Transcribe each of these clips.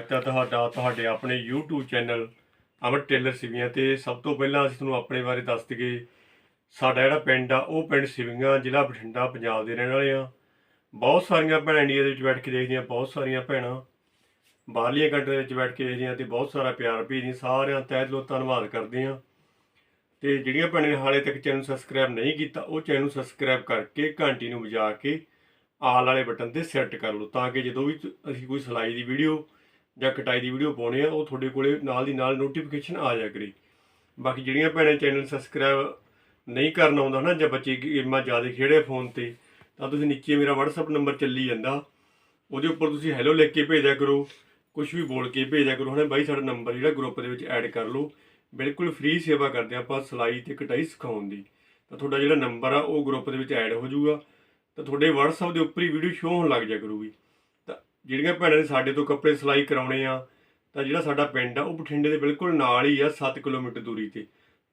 ਅੱਜ ਤੁਹਾਡਾ, ਤੁਹਾਡੇ ਆਪਣੇ YouTube channel Amar tailor Siviyan ਤੇ ਸਭ ਤੋਂ ਪਹਿਲਾਂ ਅਸੀਂ ਤੁਹਾਨੂੰ ਆਪਣੇ ਬਾਰੇ ਦੱਸ ਦਈਏ, ਸਾਡਾ ਜਿਹੜਾ ਪਿੰਡ ਆ, ਉਹ ਪਿੰਡ ਸਿਵੀਆਂ, ਜ਼ਿਲ੍ਹਾ ਬਠਿੰਡਾ, ਪੰਜਾਬ ਦੇ ਰਹਿਣ ਵਾਲੇ ਆ। ਬਹੁਤ ਸਾਰੀਆਂ ਭੈਣਾਂ ਇੰਡੀਆ ਦੇ ਵਿੱਚ ਬੈਠ ਕੇ ਦੇਖਦੀਆਂ, ਬਹੁਤ ਸਾਰੀਆਂ ਭੈਣਾਂ ਬਾਹਰਲੀਆਂ ਕੰਟਰੀਆਂ ਵਿੱਚ ਬੈਠ ਕੇ ਦੇਖਦੀਆਂ ਤੇ ਬਹੁਤ ਸਾਰਾ ਪਿਆਰ ਭੇਜਦੀਆਂ, ਸਾਰਿਆਂ ਤਹਿ ਦਿਲੋਂ ਧੰਨਵਾਦ ਕਰਦੇ ਆ ਤੇ ਜਿਹੜੀਆਂ ਭੈਣਾਂ ਨੇ ਹਾਲੇ ਤੱਕ ਚੈਨਲ ਸਬਸਕ੍ਰਾਈਬ ਨਹੀਂ ਕੀਤਾ, ਉਹ ਚੈਨਲ ਨੂੰ ਸਬਸਕ੍ਰਾਈਬ ਕਰਕੇ ਘੰਟੀ ਨੂੰ ਵਜਾ ਕੇ ਆਲ ਵਾਲੇ ਬਟਨ ਤੇ ਸੈੱਟ ਕਰ ਲਓ, ਤਾਂ ਕਿ ਜਦੋਂ ਵੀ ਅਸੀਂ ਕੋਈ ਸਿਲਾਈ ਦੀ ਵੀਡੀਓ ਜਾਂ ਕਟਾਈ ਦੀ ਵੀਡੀਓ ਪਾਉਣੇ ਆ, ਉਹ ਤੁਹਾਡੇ ਕੋਲੇ ਨਾਲ ਦੀ ਨਾਲ ਨੋਟੀਫਿਕੇਸ਼ਨ ਆ ਜਾਇਆ ਕਰੇ। ਬਾਕੀ ਜਿਹੜੀਆਂ ਭੈਣਾਂ ਚੈਨਲ ਸਬਸਕ੍ਰਾਈਬ ਨਹੀਂ ਕਰਨ ਆਉਂਦਾ ਨਾ, ਜਾਂ ਬੱਚੇ ਗੇਮਾਂ ਜ਼ਿਆਦਾ ਖੇੜੇ ਫੋਨ ਤੇ, ਤਾਂ ਤੁਸੀਂ ਨੀਚੇ ਮੇਰਾ WhatsApp ਨੰਬਰ ਚੱਲੀ ਜਾਂਦਾ। ਉਹਦੇ ਉੱਪਰ ਤੁਸੀਂ ਹੈਲੋ ਲਿਖ ਕੇ ਭੇਜਿਆ ਕਰੋ ਕੁਝ ਵੀ ਬੋਲ ਕੇ ਭੇਜਿਆ ਕਰੋ ਹਣੇ ਬਾਈ? ਸਾਡਾ ਨੰਬਰ ਜਿਹੜਾ ਗਰੁੱਪ ਦੇ ਵਿੱਚ ਐਡ ਕਰ ਲਓ। ਬਿਲਕੁਲ ਫ੍ਰੀ ਸੇਵਾ ਕਰਦੇ ਹਾਂ ਆਪਾਂ ਸਿਲਾਈ ਤੇ ਕਟਾਈ ਸਿਖਾਉਣ ਦੀ। ਤਾਂ ਤੁਹਾਡਾ ਜਿਹੜਾ ਨੰਬਰ ਆ, ਉਹ ਗਰੁੱਪ ਦੇ ਵਿੱਚ ਐਡ ਹੋ ਜਾਊਗਾ। ਤਾਂ ਤੁਹਾਡੇ WhatsApp ਦੇ ਉੱਪਰ ਹੀ ਵੀਡੀਓ ਸ਼ੋ ਹੋਣ ਲੱਗ ਜਾ ਕਰੂਗੀ। ਜਿਹੜੀਆਂ ਭੈਣਾਂ ਨੇ ਸਾਡੇ ਤੋਂ ਕੱਪੜੇ ਸਿਲਾਈ ਕਰਾਉਣੇ ਆ ਤਾਂ ਜਿਹੜਾ ਸਾਡਾ ਪਿੰਡ ਆ ਉਹ ਬਠਿੰਡੇ ਦੇ ਬਿਲਕੁਲ ਨਾਲ ਹੀ ਆ 7 ਕਿਲੋਮੀਟਰ ਦੂਰੀ ਤੇ।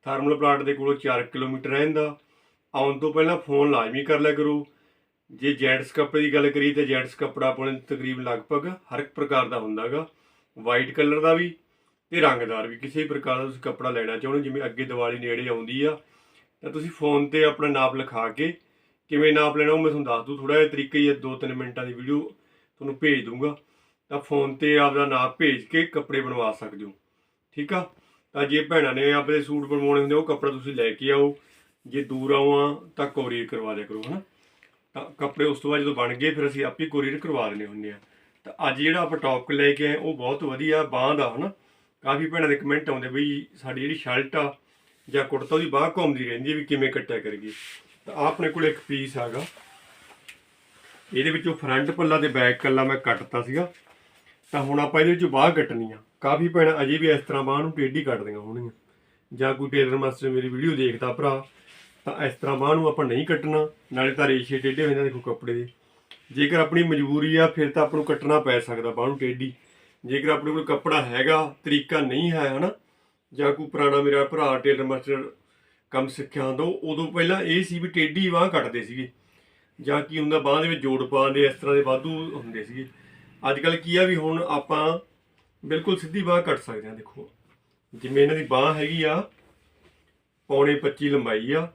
ਥਰਮਲ ਪਲਾਂਟ ਦੇ ਕੋਲੋਂ 4 ਕਿਲੋਮੀਟਰ ਰਹਿੰਦਾ। ਆਉਣ ਤੋਂ ਪਹਿਲਾਂ ਫੋਨ ਲਾਜ਼ਮੀ ਕਰ ਲਿਆ ਕਰੋ। ਜੇ ਜੈਂਟਸ ਕੱਪੜੇ ਦੀ ਗੱਲ ਕਰੀਏ ਤਾਂ ਜੈਂਟਸ ਕੱਪੜਾ ਆਪਣੇ ਤਕਰੀਬ ਲਗਭਗ ਹਰ ਇੱਕ ਪ੍ਰਕਾਰ ਦਾ ਹੁੰਦਾਗਾ ਵਾਈਟ ਕਲਰ ਦਾ ਵੀ ਤੇ ਰੰਗਦਾਰ ਵੀ ਕਿਸੇ ਵੀ ਪ੍ਰਕਾਰ ਦਾ ਤੁਸੀਂ ਕੱਪੜਾ ਲੈਣਾ ਚਾਹੁੰਦੇ ਹੋ, ਜਿਵੇਂ ਅੱਗੇ ਦੀਵਾਲੀ ਨੇੜੇ ਆਉਂਦੀ ਆ ਤਾਂ ਤੁਸੀਂ ਫੋਨ ਤੇ ਆਪਣਾ ਨਾਪ ਲਿਖਾ ਕੇ ਕਿਵੇਂ ਨਾਪ ਲੈਣਾ ਉਹ ਮੈਂ ਤੁਹਾਨੂੰ ਦੱਸ ਦੂੰ। ਥੋੜਾ ਜਿਹਾ ਤਰੀਕਾ ਹੀ ਹੈ 2-3 ਮਿੰਟਾਂ ਦੀ ਵੀਡੀਓ ਤੁਹਾਨੂੰ ਭੇਜ ਦੂੰਗਾ ਤਾਂ ਫੋਨ ਤੇ ਆਪਦਾ ਨਾਪ ਭੇਜ ਕੇ ਕੱਪੜੇ ਬਣਵਾ ਸਕਦੇ ਹੋ। ਠੀਕ ਆ? ਤਾਂ ਜੇ ਭੈਣਾਂ ਨੇ ਆਪਣੇ ਸੂਟ ਬਣਵਾਉਣੇ ਹੁੰਦੇ, ਉਹ ਕੱਪੜਾ ਤੁਸੀਂ ਲੈ ਕੇ ਆਓ। ਜੇ ਦੂਰ ਆਵਾਂ ਤਾਂ ਕੋਰੀਅਰ ਕਰਵਾ ਦਿਆ ਕਰੋ, ਹਨਾ? ਤਾਂ ਕੱਪੜੇ ਉਸ ਤੋਂ ਬਾਅਦ ਜਦੋਂ ਬਣ ਗਏ, ਫਿਰ ਅਸੀਂ ਆਪੇ ਕੋਰੀਅਰ ਕਰਵਾ ਦਿੰਦੇ ਹੁੰਦੇ ਆ। ਤਾਂ ਅੱਜ ਜਿਹੜਾ ਆਪਾਂ ਟੌਪ ਲੈ ਕੇ ਆਏ, ਉਹ ਬਹੁਤ ਵਧੀਆ ਬਾਂਹ ਦਾ, ਹਨਾ? ਕਾਫੀ ਭੈਣਾਂ ਦੇ ਕਮੈਂਟ ਆਉਂਦੇ ਬਈ ਸਾਡੀ ਜਿਹੜੀ ਸ਼ਰਟ ਆ ਜਾਂ ਕੁੜਤਾ, ਉਹਦੀ ਬਾਂਹ ਘੁੰਮਦੀ ਰਹਿੰਦੀ ਹੈ ਵੀ ਕਿਵੇਂ ਕੱਟਿਆ ਕਰੀਏ। ਤਾਂ ਆਪਣੇ ਕੋਲ ਇੱਕ ਪੀਸ ਹੈਗਾ। ਇਹਦੇ ਵਿੱਚੋਂ ਫਰੰਟ ਪੱਲਾ ਤੇ ਬੈਕ ਕੱਲਾ ਮੈਂ ਕੱਟਤਾ ਸੀਗਾ। ਤਾਂ ਹੁਣ ਆਪਾਂ ਇਹਦੇ ਵਿੱਚੋਂ ਬਾਹ ਕੱਟਣੀ ਆ। ਕਾਫੀ ਭੈਣਾਂ ਅਜੇ ਵੀ ਇਸ ਤਰ੍ਹਾਂ ਬਾਂਹ ਨੂੰ ਟੇਢੀ ਕੱਟਦੀਆਂ ਹੋਣਗੀਆਂ। ਜਾਂ ਕੋਈ ਟੇਲਰ ਮਾਸਟਰ ਮੇਰੀ ਵੀਡੀਓ ਦੇਖਦਾ ਭਰਾ, ਤਾਂ ਇਸ ਤਰ੍ਹਾਂ ਬਾਂਹ ਨੂੰ ਆਪਾਂ ਨਹੀਂ ਕੱਟਣਾ, ਨਾਲੇ ਤਾਂ ਰੇਸ਼ੇ ਟੇਢੇ ਹੋ ਜਾਂਦੇ ਦੇਖੋ ਕੱਪੜੇ ਦੇ। ਜੇਕਰ ਆਪਣੀ ਮਜਬੂਰੀ ਆ, ਫਿਰ ਤਾਂ ਆਪਾਂ ਨੂੰ ਕੱਟਣਾ ਪੈ ਸਕਦਾ ਬਾਹ ਨੂੰ ਟੇਢੀ ਜੇਕਰ ਆਪਣੇ ਕੋਲ ਕੱਪੜਾ ਹੈਗਾ, ਤਰੀਕਾ ਨਹੀਂ ਹੈ, ਹਨਾ? ਜਾਂ ਕੋਈ ਪੁਰਾਣਾ ਮੇਰਾ ਭਰਾ ਟੇਲਰ ਮਾਸਟਰ ਕੰਮ ਸਿੱਖਿਆ ਹੁੰਦਾ, ਉਹ- ਉਦੋਂ ਪਹਿਲਾਂ ਇਹ ਸੀ ਵੀ ਟੇਢੀ ਬਾਂਹ ਕੱਟਦੇ ਸੀਗੇ। ਜਾਂ ਕੀ ਹੁੰਦਾ, ਬਾਂਹ ਦੇ ਵਿੱਚ ਜੋੜ ਪਾਉਂਦੇ ਇਸ ਤਰ੍ਹਾਂ ਦੇ ਵਾਧੂ ਹੁੰਦੇ ਸੀਗੇ। ਅੱਜ ਕੱਲ ਕੀ ਆ ਵੀ ਹੁਣ ਆਪਾਂ ਬਿਲਕੁਲ ਸਿੱਧੀ ਬਾਂਹ ਕੱਟ ਸਕਦੇ ਹਾਂ ਦੇਖੋ। ਜਿਵੇਂ ਇਹਨਾਂ ਦੀ ਬਾਂਹ ਹੈਗੀ ਆ, ਪੌਣੇ 25 ਲੰਬਾਈ ਆ,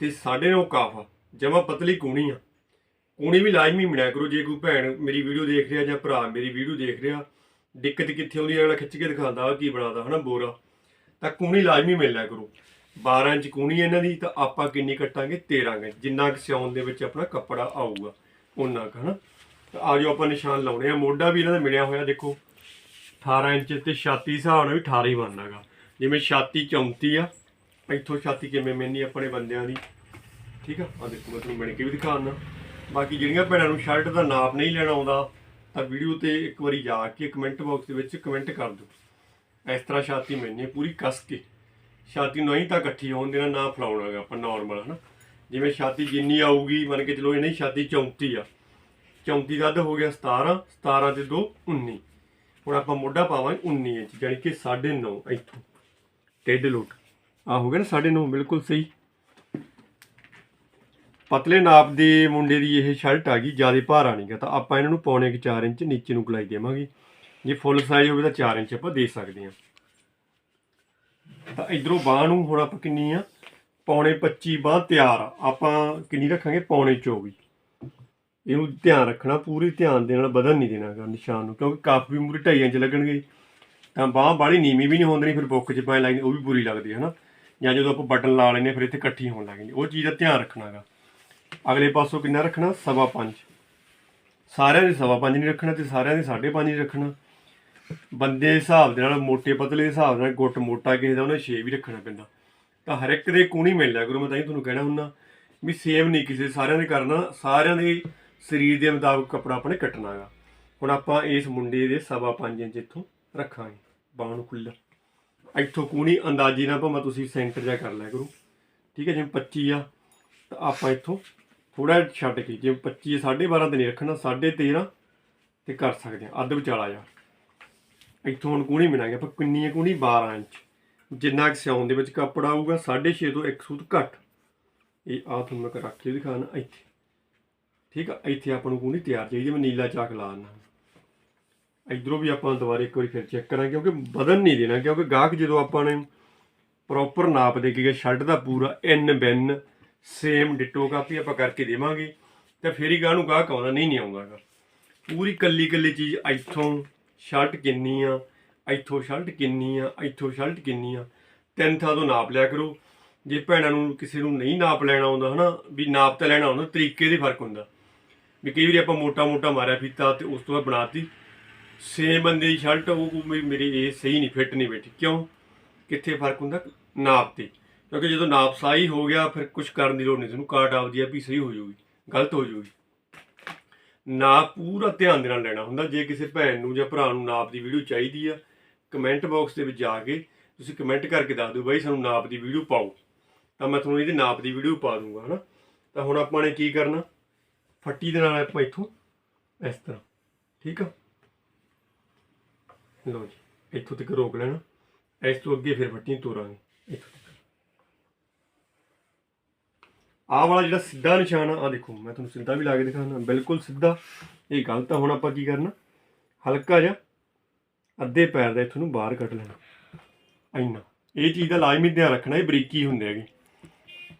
ਤੇ 9.5 ਕਾਫ ਆ, ਜਮਾ ਪਤਲੀ ਕੂਣੀ ਆ। ਕੂਣੀ ਵੀ ਲਾਜ਼ਮੀ ਮਿਲਿਆ ਕਰੋ, ਜੇ ਕੋਈ ਭੈਣ ਮੇਰੀ ਵੀਡੀਓ ਦੇਖ ਰਿਹਾ ਜਾਂ ਭਰਾ ਮੇਰੀ ਵੀਡੀਓ ਦੇਖ ਰਿਹਾ, ਦਿੱਕਤ ਕਿੱਥੇ ਆਉਂਦੀ ਹੈ ਅਗਲਾ ਖਿੱਚ ਕੇ ਦਿਖਾਉਂਦਾ ਕੀ ਬਣਾਦਾ ਹਨਾ, ਬੋਰਾ। ਤਾਂ ਕੂਣੀ ਲਾਜ਼ਮੀ ਮਿਲ ਕਰੋ। 12 ਇੰਚ ਕੂਣੀ ਹੈ ਇਹਨਾਂ ਦੀ, ਤਾਂ ਆਪਾਂ ਕਿੰਨੀ ਕੱਟਾਂਗੇ? 13 ਇੰਚ ਜਿੰਨਾ ਕਿ ਸਿਉਣ ਦੇ ਵਿੱਚ ਆਪਣਾ ਕੱਪੜਾ ਆਊਗਾ ਉਹਨਾਂ ਕੁ, ਹਨਾ? ਤਾਂ ਆ ਜਾਓ ਆਪਾਂ ਨਿਸ਼ਾਨ ਲਾਉਣੇ ਆ। ਮੋਢਾ ਵੀ ਇਹਨਾਂ ਦਾ ਮਿਲਿਆ ਹੋਇਆ, ਦੇਖੋ। 18 ਇੰਚ ਤੇ ਛਾਤੀ ਹਿਸਾਬ ਨਾਲ ਵੀ 18 ਹੀ ਬਣਨਾਗਾ ਜਿਵੇਂ ਛਾਤੀ 34 ਆ, ਇੱਥੋਂ ਛਾਤੀ ਕਿਵੇਂ ਮੈਨੀ ਆਪਣੇ ਬੰਦਿਆਂ ਦੀ? ਠੀਕ ਆ? ਆ ਦੇਖੋ, ਮੈਂ ਤੁਹਾਨੂੰ ਮਿਣ ਕੇ ਵੀ ਦਿਖਾਉਣਾ। ਬਾਕੀ ਜਿਹੜੀਆਂ ਭੈਣਾਂ ਨੂੰ ਸ਼ਰਟ ਦਾ ਨਾਪ ਨਹੀਂ ਲੈਣਾ ਆਉਂਦਾ, ਤਾਂ ਵੀਡੀਓ ਤੇ ਇੱਕ ਵਾਰੀ ਜਾ ਕੇ ਕਮੈਂਟ ਬਾਕਸ ਦੇ ਵਿੱਚ ਕਮੈਂਟ ਕਰ ਦਿਓ। ਇਸ ਤਰ੍ਹਾਂ ਛਾਤੀ ਮੈਨੇ ਪੂਰੀ ਕੱਸ ਕੇ। ਛਾਤੀ ਨੂੰ ਨਹੀਂ ਤਾਂ ਇਕੱਠੀ ਹੋਣ ਦੇਣਾ, ਨਾ ਫਲਾਉਣਾਗਾ ਆਪਾਂ ਨਾਰਮਲ ਹਨਾ। ਜਿਵੇਂ ਛਾਤੀ ਜਿੰਨੀ ਆਊਗੀ ਮੰਨ ਕੇ ਚਲੋ ਇਹ ਨਹੀਂ, ਛਾਤੀ 34 ਆ। 34 ਦਾ ਅੱਧ ਹੋ ਗਿਆ 17 17 ਤੇ 2 19 ਹੁਣ ਆਪਾਂ ਮੋਢਾ ਪਾਵਾਂਗੇ 19 ਇੰਚ ਯਾਨੀ ਕਿ 9.5 ਇੱਥੋਂ। ਟੇਢ ਲੋਟ। ਆ ਹੋ ਗਿਆ ਨਾ 9.5 ਬਿਲਕੁਲ ਸਹੀ। ਪਤਲੇ ਨਾਪ ਦੇ ਮੁੰਡੇ ਦੀ ਇਹ ਸ਼ਰਟ ਆ ਗਈ, ਜ਼ਿਆਦਾ ਭਾਰਾ ਨਹੀਂਗਾ ਤਾਂ ਆਪਾਂ ਇਹਨਾਂ ਨੂੰ ਪੌਣੇ ਕੁ 4 ਇੰਚ ਨੀਚੇ ਨੂੰ ਗਲਾਈ ਦੇਵਾਂਗੇ। ਜੇ ਫੁੱਲ ਸਾਈਜ਼ ਹੋਵੇ ਤਾਂ 4 ਇੰਚ ਆਪਾਂ ਦੇ ਸਕਦੇ ਹਾਂ। ਤਾਂ ਇਧਰੋਂ ਬਾਹ ਨੂੰ ਹੁਣ ਆਪਾਂ ਕਿੰਨੀ ਆ? ਪੌਣੇ 25 ਬਾਹ ਤਿਆਰ ਆ। ਆਪਾਂ ਕਿੰਨੀ ਰੱਖਾਂਗੇ? ਪੌਣੇ 24 ਇਹਨੂੰ ਧਿਆਨ ਰੱਖਣਾ, ਪੂਰੀ ਧਿਆਨ ਦੇ ਨਾਲ ਬਦਲ ਨਹੀਂ ਦੇਣਾਗਾ ਨਿਸ਼ਾਨ ਨੂੰ, ਕਿਉਂਕਿ ਕਾਫ ਵੀ ਮੂਰੇ ਢਾਈ ਇੰਚ ਲੱਗਣਗੇ। ਤਾਂ ਬਾਹ ਬਾਹਲੀ ਨੀਵੀਂ ਵੀ ਨਹੀਂ ਹੁੰਦੀ, ਫਿਰ ਬੁੱਕ 'ਚ ਪਾਏ ਲਾਈਨ, ਉਹ ਵੀ ਬੁਰੀ ਲੱਗਦੀ ਹੈ ਹਨਾ? ਜਾਂ ਜਦੋਂ ਆਪਾਂ ਬਟਨ ਲਾ ਲੈਨੇ ਫਿਰ ਇੱਥੇ ਇਕੱਠੀ ਹੋਣ ਲੱਗ ਜਾਂਦੀ ਉਹ ਚੀਜ਼ ਦਾ ਧਿਆਨ ਰੱਖਣਾਗਾ। ਅਗਲੇ ਪਾਸੋਂ ਕਿੰਨਾ ਰੱਖਣਾ? ਸਵਾ ਪੰਜ। ਸਾਰਿਆਂ ਦੇ ਸਵਾ ਪੰਜ ਨਹੀਂ ਰੱਖਣਾ ਤੇ ਸਾਰਿਆਂ ਦੇ ਸਾਢੇ ਪੰਜ ਨਹੀਂ ਰੱਖਣਾ। ਬੰਦੇ ਦੇ ਹਿਸਾਬ ਦੇ ਨਾਲ, ਮੋਟੇ ਪਤਲੇ ਦੇ ਹਿਸਾਬ ਨਾਲ, ਗੁੱਟ ਮੋਟਾ ਕਿਸੇ ਦਾ, ਉਹਨੇ 6 ਵੀ ਰੱਖਣਾ ਪੈਂਦਾ। ਤਾਂ ਹਰ ਇੱਕ ਦੇ ਕੂਣੀ ਮਿਲ ਲਿਆ ਕਰੋ, ਮੈਂ ਤਾਂ ਹੀ ਤੁਹਾਨੂੰ ਕਹਿਣਾ ਹੁੰਦਾ ਵੀ ਸੇਮ ਨਹੀਂ ਕਿਸੇ, ਸਾਰਿਆਂ ਦੇ ਕਰਨਾ, ਸਾਰਿਆਂ ਦੇ ਸਰੀਰ ਦੇ ਮੁਤਾਬਕ ਕੱਪੜਾ ਆਪਣੇ ਕੱਟਣਾਗਾ ਹੁਣ ਆਪਾਂ ਇਸ ਮੁੰਡੇ ਦੇ ਸਵਾ ਪੰਜ ਇੰਚ ਇੱਥੋਂ ਰੱਖਾਂਗੇ, ਬਾਹਾਂ ਨੂੰ ਖੁੱਲ੍ਹਾ। ਇੱਥੋਂ ਕੂਣੀ ਅੰਦਾਜ਼ੀ ਨਾਲ ਭਾਵੇਂ ਤੁਸੀਂ ਸੈਂਟਰ ਜਾ ਕਰ ਲਿਆ ਕਰੋ। ਠੀਕ ਹੈ, ਜਿਵੇਂ 25 ਆ, ਤਾਂ ਆਪਾਂ ਇੱਥੋਂ ਥੋੜਾ ਛੱਡ ਕੇ, ਜਿਵੇਂ 25 12.5 ਤੇ ਨਹੀਂ ਰੱਖਣਾ 13.5 ਤੇ ਕਰ ਸਕਦੇ ਆ ਅੱਧ ਵਿਚਾਲਾ ਜਾ ਇੱਥੋਂ ਹੁਣ ਕੂਣੀ ਮਿਲਾਂਗੇ, ਆਪਾਂ ਕਿੰਨੀ ਹੈ ਕੂਣੀ 12 ਇੰਚ। ਜਿੰਨਾ ਕਿ ਸਿਉਣ ਦੇ ਵਿੱਚ ਕੱਪੜਾ ਆਊਗਾ 6.5 ਤੋਂ 1 ਸੂਤ ਘੱਟ। ਇਹ ਆ ਤੁਹਾਨੂੰ ਮੈਂ ਰੱਖ ਕੇ ਦਿਖਾਣਾ, ਇੱਥੇ। ਠੀਕ ਆ, ਇੱਥੇ ਆਪਾਂ ਨੂੰ ਕੂਣੀ ਤਿਆਰ ਚਾਹੀਦੀ ਮੈਂ ਨੀਲਾ ਚਾਕ ਲਾ ਦਿੰਦਾ। ਇਧਰੋਂ ਵੀ ਆਪਾਂ ਦੁਬਾਰਾ ਇੱਕ ਵਾਰੀ ਫਿਰ ਚੈੱਕ ਕਰਾਂਗੇ, ਕਿਉਂਕਿ ਬਦਨ ਨਹੀਂ ਦੇਣਾ, ਕਿਉਂਕਿ ਗਾਹਕ ਜਦੋਂ ਆਪਾਂ ਨੇ ਪ੍ਰੋਪਰ ਨਾਪ ਦੇ ਕੇ ਸ਼ਰਟ ਦਾ ਪੂਰਾ ਇਨ ਬਿਨ ਸੇਮ ਡਿਟੋ ਕਾਪੀ ਆਪਾਂ ਕਰਕੇ ਦੇਵਾਂਗੇ, ਤੇ ਫਿਰ ਹੀ ਗਾਹ ਨੂੰ ਗਾਹਕ ਆਉਂਦਾ, ਨਹੀਂ ਨਹੀਂ ਆਉਂਦਾਗਾ ਪੂਰੀ ਕੱਲੀ ਕੱਲੀ ਚੀਜ਼ ਇੱਥੋਂ ਸ਼ਰਟ ਕਿੰਨੀ ਆ, ਇੱਥੋਂ ਸ਼ਰਟ ਕਿੰਨੀ ਆ, ਇੱਥੋਂ ਸ਼ਰਟ ਕਿੰਨੀ ਆ। ਤਿੰਨ ਥਾਂ ਤੋਂ ਨਾਪ ਲਿਆ ਕਰੋ। ਜੇ ਭੈਣਾਂ ਨੂੰ ਕਿਸੇ ਨੂੰ ਨਹੀਂ ਨਾਪ ਲੈਣਾ ਆਉਂਦਾ ਹਨਾ, ਵੀ ਨਾਪ ਤਾਂ ਲੈਣਾ ਆਉਂਦਾ ਤਰੀਕੇ ਦੇ ਫ਼ਰਕ ਹੁੰਦਾ। ਵੀ ਕਈ ਵਾਰੀ ਆਪਾਂ ਮੋਟਾ ਮੋਟਾ ਮਾਰਿਆ ਫੀਤਾ ਤੇ ਉਸ ਤੋਂ ਬਾਅਦ ਬਣਾਤੀ। ਸੇਮ ਬੰਦੇ ਦੀ ਸ਼ਰਟ, ਉਹ ਮੇਰੀ- ਇਹ ਸਹੀ ਨਹੀਂ ਫਿੱਟ ਨਹੀਂ ਬੈਠੀ। ਕਿਉਂ? ਕਿੱਥੇ ਫ਼ਰਕ ਹੁੰਦਾ? ਨਾਪ ਤੇ। ਕਿਉਂਕਿ ਜਦੋਂ ਨਾਪ ਸਹੀ ਹੋ ਗਿਆ, ਫਿਰ ਕੁਝ ਕਰਨ ਦੀ ਲੋੜ ਨਹੀਂ। ਤੁਹਾਨੂੰ ਕਾਟ ਆਪਦੀ ਆ ਵੀ ਸਹੀ ਹੋ ਜਾਊਗੀ, ਗਲਤ ਹੋ ਜਾਊਗੀ। ਨਾਪ ਪੂਰਾ ਧਿਆਨ ਦੇ ਨਾਲ ਲੈਣਾ ਹੁੰਦਾ, ਜੇ ਕਿਸੇ ਭੈਣ ਨੂੰ ਜਾਂ ਭਰਾ ਨੂੰ ਨਾਪ ਦੀ ਵੀਡੀਓ ਚਾਹੀਦੀ ਆ ਕਮੈਂਟ ਬਾਕਸ ਦੇ ਵਿੱਚ ਜਾ ਕੇ ਤੁਸੀਂ ਕਮੈਂਟ ਕਰਕੇ ਦੱਸ ਦਿਓ, ਬਾਈ ਸਾਨੂੰ ਨਾਪ ਦੀ ਵੀਡੀਓ ਪਾਓ। ਤਾਂ ਮੈਂ ਤੁਹਾਨੂੰ ਇਹਦੀ ਨਾਪ ਦੀ ਵੀਡੀਓ ਪਾ ਦੂੰਗਾ, ਹਨਾ? ਤਾਂ ਹੁਣ ਆਪਾਂ ਨੇ ਕੀ ਕਰਨਾ? ਫੱਟੀ ਦੇ ਨਾਲ ਆਪਾਂ ਇੱਥੋਂ ਇਸ ਤਰ੍ਹਾਂ, ਠੀਕ ਆ? ਲਓ ਜੀ, ਇੱਥੋਂ ਤੱਕ ਰੋਕ ਲੈਣਾ। ਇਸ ਤੋਂ ਅੱਗੇ ਫਿਰ ਫੱਟੀ ਤੋਰਾਂਗੇ, ਇੱਥੋਂ ਤੱਕ ਆਹ ਵਾਲਾ ਜਿਹੜਾ ਸਿੱਧਾ ਨਿਸ਼ਾਨ ਆ ਆ ਦੇਖੋ, ਮੈਂ ਤੁਹਾਨੂੰ ਸਿੱਧਾ ਵੀ ਲਾ ਕੇ ਦਿਖਾਉਣਾ ਬਿਲਕੁਲ ਸਿੱਧਾ। ਇਹ ਗਲਤ ਆ, ਹੁਣ ਆਪਾਂ ਕੀ ਕਰਨਾ? ਹਲਕਾ ਜਿਹਾ ਅੱਧੇ ਪੈਰ ਦਾ ਇੱਥੋਂ ਨੂੰ ਬਾਹਰ ਕੱਢ ਲੈਣਾ। ਇੰਨਾ। ਇਹ ਚੀਜ਼ ਦਾ ਲਾਜ਼ਮੀ ਧਿਆਨ ਰੱਖਣਾ, ਇਹ ਬਰੀਕੀ ਹੁੰਦੇ ਹੈਗੇ।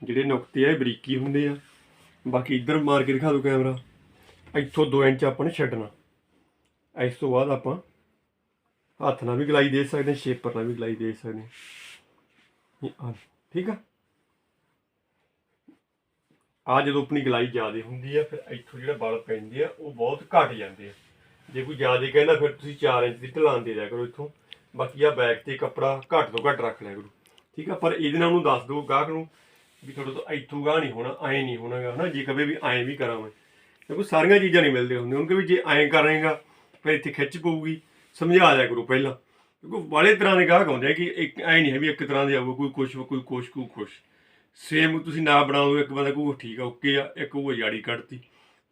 ਜਿਹੜੇ ਨੁਕਤੇ ਆ, ਇਹ ਬਰੀਕੀ ਹੁੰਦੇ ਆ। ਬਾਕੀ ਇੱਧਰ ਮਾਰ ਕੇ ਦਿਖਾ ਦਿਓ ਕੈਮਰਾ। ਇੱਥੋਂ 2 ਇੰਚ ਆਪਾਂ ਨੇ ਛੱਡਣਾ। ਇਸ ਤੋਂ ਬਾਅਦ ਆਪਾਂ ਹੱਥ ਨਾਲ ਵੀ ਗਲਾਈ ਦੇ ਸਕਦੇ ਹਾਂ, ਸ਼ੇਪਰ ਨਾਲ ਵੀ ਗਲਾਈ ਦੇ ਸਕਦੇ ਹਾਂ। ਠੀਕ ਆ? ਆ ਜਦੋਂ ਆਪਣੀ ਗਲਾਈ ਜ਼ਿਆਦਾ ਹੁੰਦੀ ਆ, ਫਿਰ ਇੱਥੋਂ ਜਿਹੜਾ ਬਲ ਪੈਂਦੇ ਆ, ਉਹ ਬਹੁਤ ਘਟ ਜਾਂਦੇ ਆ। ਜੇ ਕੋਈ ਜ਼ਿਆਦਾ ਕਹਿੰਦਾ, ਫਿਰ ਤੁਸੀਂ 4 ਇੰਚ ਦੀ ਢਲਾਨ ਦੇ ਦਿਆ ਕਰੋ ਇੱਥੋਂ। ਬਾਕੀ ਆ ਬੈਗ ਤੇ ਕੱਪੜਾ ਘੱਟ ਤੋਂ ਘੱਟ ਰੱਖ ਲਿਆ ਕਰੋ। ਠੀਕ ਆ, ਪਰ ਇਹਦੇ ਨਾਲ ਉਹਨੂੰ ਦੱਸ ਦਿਓ ਗਾਹਕ ਨੂੰ ਵੀ ਤੁਹਾਡੇ ਤੋਂ ਇੱਥੋਂ ਗਾਹ ਨਹੀਂ ਹੋਣਾ, ਐਂ ਨਹੀਂ ਹੋਣਾਗਾ, ਹਨਾ? ਜੇ ਕਵੇ ਵੀ ਐਂ ਵੀ ਕਰਾਂ ਮੈਂ। ਕਿਉਂਕਿ ਸਾਰੀਆਂ ਚੀਜ਼ਾਂ ਨਹੀਂ ਮਿਲਦੀਆਂ ਹੁੰਦੀਆਂ ਉਹਨਾਂ ਵੀ ਜੇ ਐਂ ਕਰਾਂਗਾ, ਫਿਰ ਇੱਥੇ ਖਿੱਚ ਪਊਗੀ। ਸਮਝਾ ਦਿਆ ਕਰੋ ਪਹਿਲਾਂ। ਕਿਉਂਕਿ ਬਾਲੇ ਤਰ੍ਹਾਂ ਦੇ ਗਾਹਕ ਆਉਂਦੇ ਆ ਕਿ ਇੱਕ ਐਂ ਨਹੀਂ ਹੈ ਵੀ ਇੱਕ ਤਰ੍ਹਾਂ ਦੇ ਆਊਗਾ, ਕੋਈ ਕੁਛ ਕੋਈ ਕੁਛ ਕੋਈ ਕੁਛ ਸੇਮ ਤੁਸੀਂ ਨਾ ਬਣਾਓ, ਇੱਕ ਬੰਦਾ ਕੋਈ ਠੀਕ ਆ ਓਕੇ ਆ, ਇੱਕ ਉਹ ਜਾੜੀ ਕੱਢਤੀ।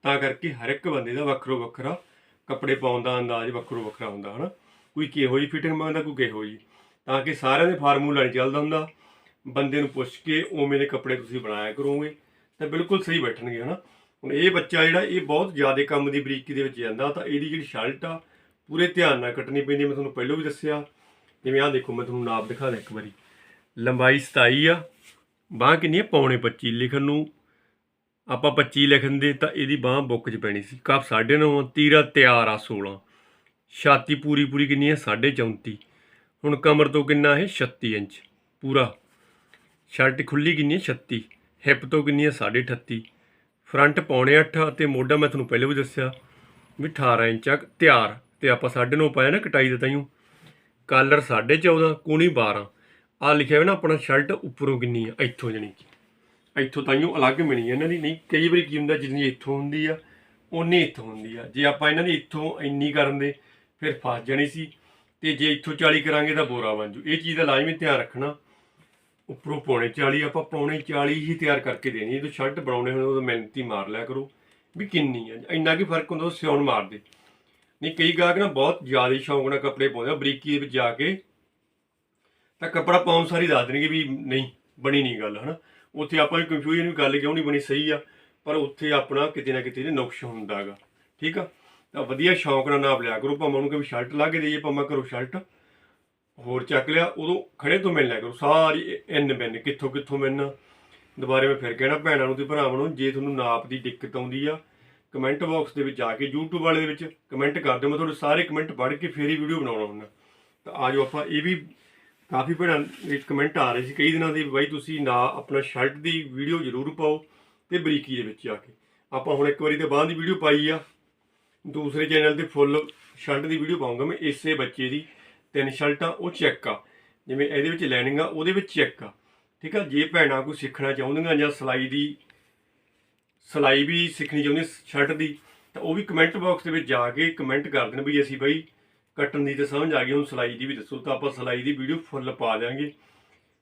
ਤਾਂ ਕਰਕੇ ਹਰ ਇੱਕ ਬੰਦੇ ਦਾ ਵੱਖਰੋ ਵੱਖਰਾ ਕੱਪੜੇ ਪਾਉਣ ਦਾ ਅੰਦਾਜ਼ ਵੱਖਰੋ ਵੱਖਰਾ ਹੁੰਦਾ, ਹਨਾ? ਕੋਈ ਕਿਹੋ ਜਿਹੀ ਫਿਟਿੰਗ ਮੰਗਦਾ, ਕੋਈ ਕਿਹੋ ਜਿਹੀ। ਤਾਂ ਕਿ ਸਾਰਿਆਂ ਦੇ ਫਾਰਮੂਲਾ ਨਹੀਂ ਚੱਲਦਾ ਹੁੰਦਾ। ਬੰਦੇ ਨੂੰ ਪੁੱਛ ਕੇ ਉਵੇਂ ਦੇ ਕੱਪੜੇ ਤੁਸੀਂ ਬਣਾਇਆ ਕਰੋਗੇ, ਤਾਂ ਬਿਲਕੁਲ ਸਹੀ ਬੈਠਣਗੇ, ਹਨਾ? ਹੁਣ ਇਹ ਬੱਚਾ ਜਿਹੜਾ, ਇਹ ਬਹੁਤ ਜ਼ਿਆਦਾ ਕੰਮ ਦੀ ਬਰੀਕੀ ਦੇ ਵਿੱਚ ਜਾਂਦਾ, ਤਾਂ ਇਹਦੀ ਜਿਹੜੀ ਸ਼ਰਟ ਆ, ਪੂਰੇ ਧਿਆਨ ਨਾਲ ਕੱਟਣੀ ਪੈਂਦੀ ਮੈਂ ਤੁਹਾਨੂੰ ਪਹਿਲਾਂ ਵੀ ਦੱਸਿਆ, ਜਿਵੇਂ ਆਹ ਦੇਖੋ, ਮੈਂ ਤੁਹਾਨੂੰ ਨਾਪ ਦਿਖਾ ਦਾਂ ਇੱਕ ਵਾਰੀ। ਲੰਬਾਈ 27 ਆ ਬਾਂਹ ਕਿੰਨੀ ਹੈ ਪੌਣੇ 25 ਲਿਖਣ ਨੂੰ ਆਪਾਂ 25 ਲਿਖਣ ਦੇ ਤਾਂ ਇਹਦੀ ਬਾਂਹ ਬੁੱਕ 'ਚ ਪੈਣੀ ਸੀ। ਕੱਪ 9.5 ਤੀਰਾ ਤਿਆਰ ਆ 16 ਛਾਤੀ ਪੂਰੀ ਪੂਰੀ ਕਿੰਨੀ ਹੈ 34.5 ਹੁਣ ਕਮਰ ਤੋਂ ਕਿੰਨਾ ਹੈ 36 ਇੰਚ। ਪੂਰਾ। ਸ਼ਰਟ ਖੁੱਲੀ ਕਿੰਨੀ ਹੈ 36 ਹਿੱਪ ਤੋਂ ਕਿੰਨੀ ਹੈ 38.5 ਫਰੰਟ ਪੌਣੇ 8 ਅਤੇ ਮੋਢਾ ਮੈਂ ਤੁਹਾਨੂੰ ਪਹਿਲਾਂ ਵੀ ਦੱਸਿਆ ਵੀ 18 ਇੰਚ ਆ, ਤਿਆਰ। ਤੇ ਆਪਾਂ 9.5 ਪਾਇਆ ਨਾ ਕਟਾਈ ਦੇ ਤਾਈਓ। ਕਾਲਰ 14.5 ਕੂਣੀ 12 ਆ ਲਿਖਿਆ ਹੋਇਆ ਨਾ ਆਪਣਾ ਸ਼ਰਟ ਉੱਪਰੋਂ ਕਿੰਨੀ ਆ, ਇੱਥੋਂ ਜਣੀ ਕਿ। ਇੱਥੋਂ ਤਾਈਓ ਅਲੱਗ ਮਿਣੀ ਆ ਇਹਨਾਂ ਦੀ, ਨਹੀਂ, ਕਈ ਵਾਰੀ ਕੀ ਹੁੰਦਾ ਜਿੰਨੀ ਇੱਥੋਂ ਹੁੰਦੀ ਆ ਉਨੀ ਇੱਥੋਂ ਹੁੰਦੀ ਆ। ਜੇ ਆਪਾਂ ਇਹਨਾਂ ਦੀ ਇੱਥੋਂ ਇੰਨੀ ਕਰਨ ਦੇ, ਫਿਰ ਫਸ ਜਾਣੀ ਸੀ। ਤੇ ਜੇ ਇੱਥੋਂ 40 ਕਰਾਂਗੇ ਤਾਂ ਬੋਰਾ ਬਣ ਜੂ। ਇਹ ਚੀਜ਼ ਦਾ ਲਾਜ਼ਮੀ ਧਿਆਨ ਰੱਖਣਾ। ਉੱਪਰੋਂ ਪੌਣੇ 40 ਆਪਾਂ ਪੌਣੇ 40 ਹੀ ਤਿਆਰ ਕਰਕੇ ਦੇਣੀ ਜਦੋਂ ਸ਼ਰਟ ਬਣਾਉਣੇ ਹੋਣ, ਉਦੋਂ ਮਿਹਨਤੀ ਮਾਰ ਲਿਆ ਕਰੋ ਵੀ ਕਿੰਨੀ ਆ। ਇੰਨਾ ਕੀ ਫ਼ਰਕ ਹੁੰਦਾ, ਉਹ ਸਿਉਣ ਮਾਰਦੇ। ਨਹੀਂ, ਕਈ ਗਾਹਕ ਨਾ ਬਹੁਤ ਜ਼ਿਆਦਾ ਸ਼ੌਂਕ ਨਾਲ ਕੱਪੜੇ ਪਾਉਂਦੇ ਆ ਬਰੀਕੀ ਦੇ ਵਿੱਚ ਜਾ ਕੇ ਤਾਂ ਕੱਪੜਾ ਪਾਉਣ ਸਾਰੀ ਦੱਸ ਦੇਣਗੇ ਵੀ ਨਹੀਂ, ਬਣੀ ਨਹੀਂ ਗੱਲ, ਹਨਾ? ਉੱਥੇ ਆਪਾਂ ਨੂੰ ਕਨਫਿਊਜ਼ਨ ਵੀ ਗੱਲ ਕਿਉਂ ਨਹੀਂ ਬਣੀ, ਸਹੀ ਆ? ਪਰ ਉੱਥੇ ਆਪਣਾ ਕਿਤੇ ਨਾ ਕਿਤੇ ਨੁਕਸ ਹੁੰਦਾਗਾ ਠੀਕ ਆ? ਤਾਂ ਵਧੀਆ ਸ਼ੌਂਕ ਨਾਲ ਨਾਪ ਲਿਆ ਕਰੋ, ਭਾਵੇਂ ਉਹਨੂੰ ਕਿ ਸ਼ਰਟ ਲਾ ਕੇ ਦੇਈਏ, ਭਾਵੇਂ ਕਰੋ ਸ਼ਰਟ ਹੋਰ ਚੱਕ ਲਿਆ, ਉਦੋਂ ਖੜੇ ਤੋਂ ਮਿਲ ਲਿਆ ਕਰੋ, ਸਾਰੀ ਇੰਨ ਬਿੰਨ ਕਿੱਥੋਂ ਕਿੱਥੋਂ ਮਿਲਣਾ ਦੁਬਾਰੇ ਮੈਂ ਫਿਰ ਕਹਿਣਾ ਭੈਣਾਂ ਨੂੰ ਤੇ ਭਰਾਵਾਂ ਨੂੰ, ਜੇ ਤੁਹਾਨੂੰ ਨਾਪ ਦੀ ਦਿੱਕਤ ਆਉਂਦੀ ਆ ਕਮੈਂਟ ਬਾਕਸ ਦੇ ਵਿੱਚ ਜਾ ਕੇ, YouTube ਵਾਲੇ ਦੇ ਵਿੱਚ ਕਮੈਂਟ ਕਰ ਦਿਓ, ਮੈਂ ਤੁਹਾਡੇ ਸਾਰੇ ਕਮੈਂਟ ਪੜ੍ਹ ਕੇ ਫੇਰ ਹੀ ਵੀਡੀਓ ਬਣਾਉਣਾ ਹੁੰਦਾ। ਤਾਂ ਆਜੋ ਆਪਾਂ, ਇਹ ਵੀ ਕਾਫੀ ਭੈਣਾਂ ਦੇ ਕਮੈਂਟ ਆ ਰਹੇ ਸੀ, ਕਈ ਦਿਨਾਂ ਦੇ ਬਾਈ ਤੁਸੀਂ ਨਾ ਆਪਣਾ ਸ਼ਰਟ ਦੀ ਵੀਡੀਓ ਜ਼ਰੂਰ ਪਾਓ ਤੇ ਬਰੀਕੀ ਦੇ ਵਿੱਚ ਆ ਕੇ। ਆਪਾਂ ਹੁਣ ਇੱਕ ਵਾਰੀ ਤੇ ਬਾਅਦ ਦੀ ਵੀਡੀਓ ਪਾਈ ਆ, ਦੂਸਰੇ ਚੈਨਲ ਤੇ ਫੁੱਲ ਸ਼ਰਟ ਦੀ ਵੀਡੀਓ ਪਾਉਂਗਾ ਮੈਂ, ਇਸੇ ਬੱਚੇ ਦੀ। ਤਿੰਨ ਸ਼ਰਟਾਂ ਉਹ ਚੈੱਕ ਆ, ਜਿਵੇਂ ਇਹਦੇ ਵਿੱਚ ਲਾਈਨਿੰਗ ਆ, ਉਹਦੇ ਵਿੱਚ ਚੈੱਕ ਆ। ਠੀਕ ਆ, ਜੇ ਭੈਣਾਂ ਕੋਈ ਸਿੱਖਣਾ ਚਾਹੁੰਦੀਆਂ ਜਾਂ ਸਿਲਾਈ ਦੀ, ਸਿਲਾਈ ਵੀ ਸਿੱਖਣੀ ਚਾਹੁੰਦੀ ਸ਼ਰਟ ਦੀ, ਤਾਂ ਉਹ ਵੀ ਕਮੈਂਟ ਬਾਕਸ ਦੇ ਵਿੱਚ ਜਾ ਕੇ ਕਮੈਂਟ ਕਰ ਦੇਣ ਵੀ ਅਸੀਂ ਬਾਈ ਕੱਟਣ ਦੀ ਤਾਂ ਸਮਝ ਆ ਗਈ ਹੁਣ ਸਿਲਾਈ ਦੀ ਵੀ ਦੱਸੋ, ਤਾਂ ਆਪਾਂ ਸਿਲਾਈ ਦੀ ਵੀਡੀਓ ਫੁੱਲ ਪਾ ਦਿਆਂਗੇ।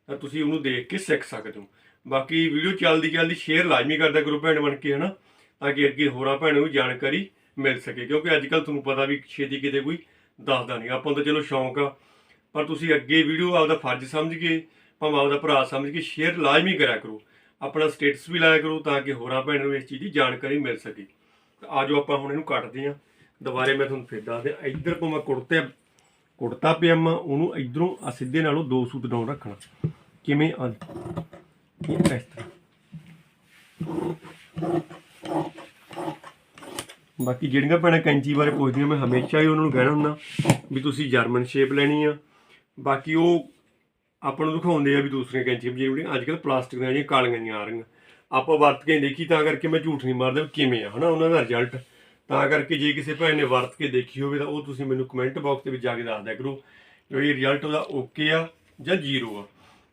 ਤਾਂ ਤੁਸੀਂ ਉਹਨੂੰ ਦੇਖ ਕੇ ਸਿੱਖ ਸਕਦੇ ਹੋ। ਬਾਕੀ ਵੀਡੀਓ ਚੱਲਦੀ ਚੱਲਦੀ ਸ਼ੇਅਰ ਲਾਜ਼ਮੀ ਕਰਦਾ ਕਰੋ ਭੈਣ ਬਣ ਕੇ, ਹਨਾ, ਤਾਂ ਕਿ ਅੱਗੇ ਹੋਰਾਂ ਭੈਣਾਂ ਨੂੰ ਜਾਣਕਾਰੀ ਮਿਲ ਸਕੇ। ਕਿਉਂਕਿ ਅੱਜ ਕੱਲ ਤੁਹਾਨੂੰ ਪਤਾ ਵੀ ਛੇਤੀ ਕਿਤੇ ਕੋਈ ਦੱਸਦਾ ਨਹੀਂ। ਆਪਾਂ ਤਾਂ ਚਲੋ ਸ਼ੌਂਕ ਆ, ਪਰ ਤੁਸੀਂ ਅੱਗੇ ਵੀਡੀਓ ਆਪਦਾ ਫਰਜ਼ ਸਮਝ ਕੇ, ਭਾਵੇਂ ਆਪਦਾ ਭਰਾ ਸਮਝ ਕੇ ਸ਼ੇਅਰ ਲਾਜ਼ਮੀ ਕਰਿਆ ਕਰੋ। ਆਪਣਾ ਸਟੇਟਸ ਵੀ ਲਾਇਆ ਕਰੋ ਤਾਂ ਕਿ ਹੋਰਾਂ ਭੈਣਾਂ ਨੂੰ ਇਸ ਚੀਜ਼ ਦੀ ਜਾਣਕਾਰੀ ਮਿਲ ਸਕੇ। ਤਾਂ ਆਜੋ ਆਪਾਂ ਹੁਣ ਇਹਨੂੰ ਕੱਟਦੇ ਹਾਂ। ਦੁਬਾਰੇ ਮੈਂ ਤੁਹਾਨੂੰ ਫਿਰ ਦੱਸ ਦਿਆਂ ਇੱਧਰ ਕੋ ਮੈਂ ਕੁੜਤੇ, ਕੁੜਤਾ ਪਜਾਮਾ, ਉਹਨੂੰ ਇਧਰੋਂ ਆ ਸਿੱਧੇ ਨਾਲੋਂ ਦੋ ਸੂਤ ਡਾਉਨ ਰੱਖਣਾ। ਕਿਵੇਂ ਆ? ਇਹ ਇਸ ਤਰ੍ਹਾਂ। ਬਾਕੀ ਜਿਹੜੀਆਂ ਭੈਣਾਂ ਕੈਂਚੀ ਬਾਰੇ ਪੁੱਛਦੀਆਂ, ਮੈਂ ਹਮੇਸ਼ਾ ਹੀ ਉਹਨਾਂ ਨੂੰ ਕਹਿਣਾ ਹੁੰਦਾ ਵੀ ਤੁਸੀਂ ਜਰਮਨ ਸ਼ੇਪ ਲੈਣੀ ਆ। ਬਾਕੀ ਉਹ ਆਪਾਂ ਨੂੰ ਦਿਖਾਉਂਦੇ ਆ ਵੀ ਦੂਸਰੀਆਂ ਕੈਂਚੀਆਂ ਵੀ ਜਿਹੜੀਆਂ ਅੱਜ ਕੱਲ੍ਹ ਪਲਾਸਟਿਕ ਦੀਆਂ ਜਿਹੜੀਆਂ ਕਾਲੀਆਂ ਜਿਹੀਆਂ ਆ ਰਹੀਆਂ। ਆਪਾਂ ਵਰਤ ਕੇ ਦੇਖੀ ਤਾਂ ਕਰਕੇ ਮੈਂ ਝੂਠ ਨਹੀਂ ਮਾਰਦਾ ਵੀ ਕਿਵੇਂ ਆ, ਹਨਾ? ਉਹਨਾਂ ਦਾ ਰਿਜ਼ਲਟ ਤਾਂ ਕਰਕੇ ਜੇ ਕਿਸੇ ਭੈਣ ਨੇ ਵਰਤ ਕੇ ਦੇਖੀ ਹੋਵੇ ਤਾਂ ਉਹ ਤੁਸੀਂ ਮੈਨੂੰ ਕਮੈਂਟ ਬਾਕਸ ਦੇ ਵਿੱਚ ਜਾ ਕੇ ਦੱਸ ਦਿਆ ਕਰੋ ਕਿ ਇਹ ਰਿਜ਼ਲਟ ਉਹਦਾ ਓਕੇ ਆ ਜਾਂ ਜ਼ੀਰੋ ਆ,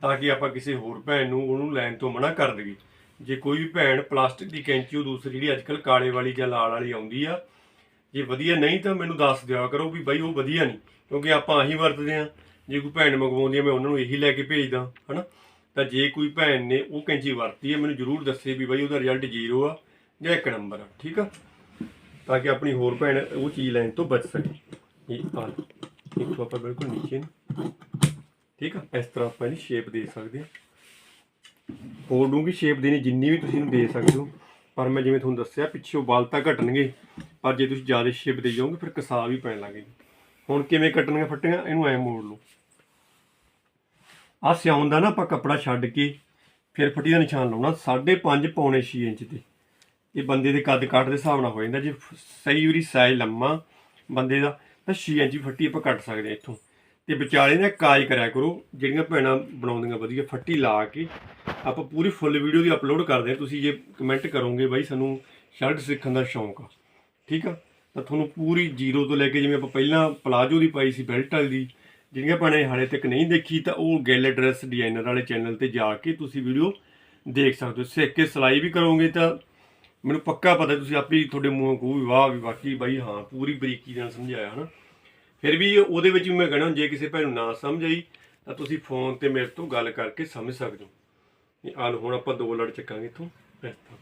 ਤਾਂ ਕਿ ਆਪਾਂ ਕਿਸੇ ਹੋਰ ਭੈਣ ਨੂੰ ਉਹਨੂੰ ਲੈਣ ਤੋਂ ਮਨਾ ਕਰ ਦਈਏ। ਜੇ ਕੋਈ ਵੀ ਭੈਣ ਪਲਾਸਟਿਕ ਦੀ ਕੈਂਚੀ, ਉਹ ਦੂਸਰੀ ਜਿਹੜੀ ਅੱਜ ਕੱਲ੍ਹ ਕਾਲੇ ਵਾਲੀ ਜਾਂ ਲਾਲ ਵਾਲੀ ਆਉਂਦੀ ਆ, ਜੇ ਵਧੀਆ ਨਹੀਂ ਤਾਂ ਮੈਨੂੰ ਦੱਸ ਦਿਆ ਕਰੋ ਵੀ ਬਾਈ ਉਹ ਵਧੀਆ ਨਹੀਂ, ਕਿਉਂਕਿ ਆਪਾਂ ਆਹੀ ਵਰਤਦੇ ਆ। ਜੇ ਕੋਈ ਭੈਣ ਮੰਗਵਾਉਂਦੀ ਆ, ਮੈਂ ਉਹਨਾਂ ਨੂੰ ਇਹੀ ਲੈ ਕੇ ਭੇਜਦਾ, ਹਨਾ? ਤਾਂ ਜੇ ਕੋਈ ਭੈਣ ਨੇ ਉਹ ਕੈਂਚੀ ਵਰਤੀ ਹੈ ਮੈਨੂੰ ਜਰੂਰ ਦੱਸੇ ਵੀ ਬਾਈ ਉਹਦਾ ਰਿਜ਼ਲਟ ਜ਼ੀਰੋ ਆ ਜਾਂ ਇੱਕ ਨੰਬਰ ਆ, ਠੀਕ ਆ? ਤਾਂ ਕਿ ਆਪਣੀ ਹੋਰ ਭੈਣ ਉਹ ਚੀਜ਼ ਲੈਣ ਤੋਂ ਬਚ ਸਕੇ। ਇਹ ਆ ਲਓ। ਆਪਾਂ ਬਿਲਕੁਲ ਨੀਚੇ ਨੂੰ। ਠੀਕ ਆ? ਇਸ ਤਰ੍ਹਾਂ ਆਪਾਂ ਇਹਦੀ ਸ਼ੇਪ ਦੇ ਸਕਦੇ ਹਾਂ। ਹੋਰ ਡੂੰਗੀ ਸ਼ੇਪ ਦੇਣੀ ਜਿੰਨੀ ਵੀ ਤੁਸੀਂ ਇਹਨੂੰ ਦੇ ਸਕਦੇ ਹੋ। ਪਰ ਮੈਂ ਜਿਵੇਂ ਤੁਹਾਨੂੰ ਦੱਸਿਆ, ਪਿੱਛੇ ਵਾਲ ਤਾਂ ਘਟਣਗੇ, ਪਰ ਜੇ ਤੁਸੀਂ ਜ਼ਿਆਦਾ ਸ਼ੇਪ ਦੇ ਜਾਓਗੇ, ਫਿਰ ਕਸਾ ਵੀ ਪੈਣ ਲੱਗੇਗੀ ਹੁਣ ਕਿਵੇਂ ਕੱਟਣੀਆਂ ਫੱਟੀਆਂ, ਇਹਨੂੰ ਐ ਮੋੜ ਲਓ। ਆ ਸਿਆਉਣ ਦਾ ਨਾ ਆਪਾਂ ਕੱਪੜਾ ਛੱਡ ਕੇ ਫਿਰ ਫੱਟੀ ਦਾ ਨਿਸ਼ਾਨ ਲਾਉਣਾ 5.5 ਪੌਣੇ 6 ਇੰਚ ਤੇ। ਇਹ ਬੰਦੇ ਦੇ ਕੱਦ ਕਾਠ ਦੇ ਹਿਸਾਬ ਨਾਲ ਹੋ ਜਾਂਦਾ। ਜੇ ਸਹੀ ਉਰੀ ਸਾਈਜ਼ ਲੰਮਾ ਬੰਦੇ ਦਾ, ਤਾਂ 6 ਇੰਚ ਫੱਟੀ ਆਪਾਂ ਕੱਟ ਸਕਦੇ ਹਾਂ ਇੱਥੋਂ। ਤੇ ਵਿਚਾਲੇ ਨਾ ਕਾਜ ਕਰਿਆ ਕਰੋ, ਜਿਹੜੀਆਂ ਭੈਣਾਂ ਬਣਾਉਂਦੀਆਂ ਵਧੀਆ, ਫੱਟੀ ਲਾ ਕੇ ਆਪਾਂ ਪੂਰੀ ਫੁੱਲ ਵੀਡੀਓ ਦੀ ਅਪਲੋਡ ਕਰਦੇ ਹਾਂ। ਤੁਸੀਂ ਜੇ ਕਮੈਂਟ ਕਰੋਗੇ ਬਾਈ, ਸਾਨੂੰ ਸ਼ਰਟ ਸਿੱਖਣ ਦਾ ਸ਼ੌਂਕ ਆ। ਠੀਕ ਆ? ਤਾਂ ਤੁਹਾਨੂੰ ਪੂਰੀ ਜ਼ੀਰੋ ਤੋਂ ਲੈ ਕੇ ਜਿਵੇਂ ਆਪਾਂ ਪਹਿਲਾਂ ਪਲਾਜੋ ਦੀ ਪਾਈ ਸੀ ਬੈਲਟ ਵਾਲੀ ਦੀ, ਜਿਹੜੀਆਂ ਭੈਣਾਂ ਇਹ ਹਾਲੇ ਤੱਕ ਨਹੀਂ ਦੇਖੀ, ਤਾਂ ਉਹ ਗੈਲ ਡਰੈਸ ਡਿਜ਼ਾਈਨਰ ਵਾਲੇ ਚੈਨਲ ਤੇ ਜਾ ਕੇ ਤੁਸੀਂ ਵੀਡੀਓ ਦੇਖ ਸਕਦੇ ਹੋ। ਸਿੱਖ ਕੇ ਸਿਲਾਈ ਵੀ ਕਰੋਗੇ ਤਾਂ ਮੈਨੂੰ ਪੱਕਾ ਪਤਾ ਤੁਸੀਂ ਆਪੇ ਹੀ ਤੁਹਾਡੇ ਮੂੰਹੋਂ ਕਹੂ ਵੀ ਵਾਹ ਵੀ ਬਾਕੀ ਬਾਈ, ਹਾਂ, ਪੂਰੀ ਬਰੀਕੀ ਨਾਲ ਸਮਝਾਇਆ, ਹਨਾ। ਫਿਰ ਵੀ ਉਹਦੇ ਵਿੱਚ ਵੀ ਮੈਂ ਕਹਿਣਾ, ਜੇ ਕਿਸੇ ਭੈਣ ਨੂੰ ਨਾ ਸਮਝ ਆਈ, ਤਾਂ ਤੁਸੀਂ ਫੋਨ ਤੇ ਮੇਰੇ ਤੋਂ ਗੱਲ ਕਰਕੇ ਸਮਝ ਸਕਦੇ ਹੋ। ਇਹ ਆਲ ਹੁਣ ਆਪਾਂ ਦੋ ਲੜ ਚੱਕਾਂਗੇ ਇੱਥੋਂ ਇਸ ਤਰ੍ਹਾਂ